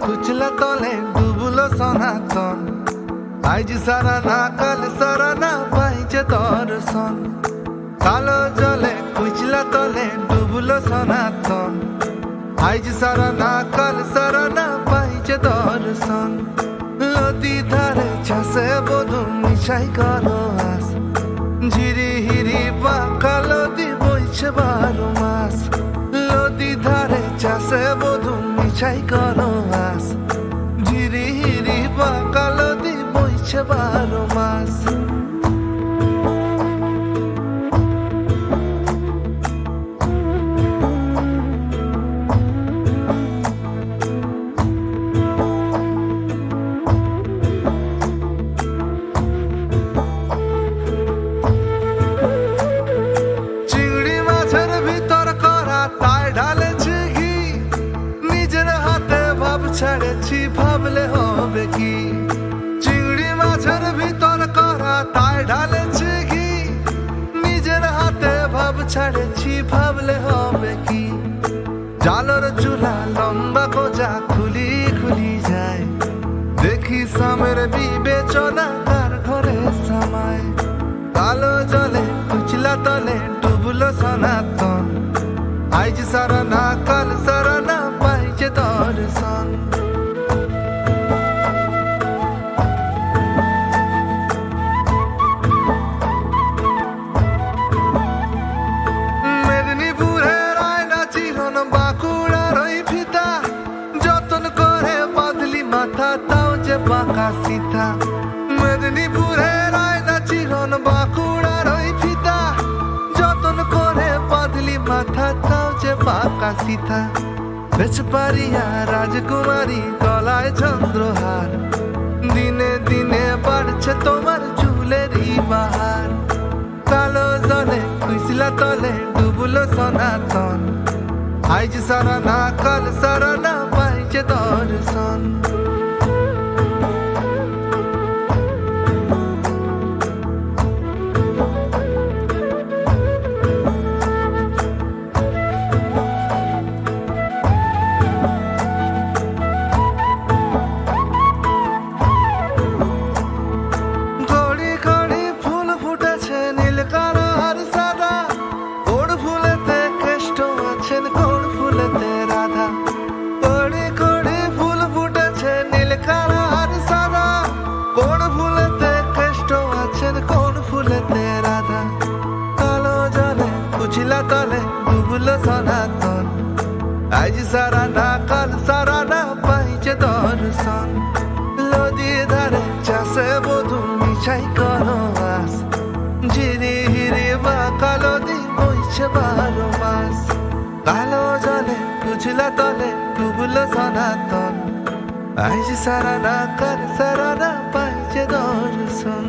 খুঁজলা তলে, ডুবলো সনাতন। আজ সারা না, কাল সারা না, পাইছে দর্শন। কালো জলে খুঁজলা তলে, ডুবলো সনাতন। আজ সারা না, কাল সারা না, পাইছে দর্শন। নদী ধারে চাষে বধু মিশাই করো আস। ঝিরি হিরি বাঁকা নদী বইছে বারো মাস। নদী ধারে চাষে মিশাই করো আস। ঝিরি হিরি বা কালো দি বইছে বারো মাস। ভাবলে হবে কি? চিংড়ি মাছের ভিতর করা তাই ঢালেছি ঘি। নিজের হাতে ভাব ছেড়েছি, ভাবলে হবে কি? জালর চুলা লম্বা কোজা খুলি খুলি যায়। দেখি সামের বিবেচনা তার ঘরে সামায়। কালো জলে কুচলা তলে ডুবলো সনাতন। আজ সারা না কাল সারা না পাইছে দর্শন। বাঁকুড়ার ওই ফিতা, যতন করে বাঁধলি মাথা, তাও যে বাঁকা সিথা। মেদিনীপুরের আয়না চিরন বাঁকুড়ার ওই ফিতা, যতন করে বাঁধলি মাথা, তাও যে বাঁকা সিথা। বেশ পারিয়া রাজকুমারী গলায় চন্দ্রহার, দিনে দিনে বাড়ছে তোমার চুলেরই বাহার। কালো জলে কুইসলা তলে ডুবলো সনাতন। আজ সারা না কাল সারা না পাইছে দর্শন। কুচিলা তলে ডুবলো সনাতন। আজ সারা না কাল, সারা না পাইছে দর্শন নদী ধারে চাষে বধু মিছাই করো আস ঝিরি হিরি বা কালো দি বইছে বারো মাস। কালো জলে বুঝলা তলে ডুবলো সনাতন। আজ সারা না কাল, সারা না পাইছে দর্শন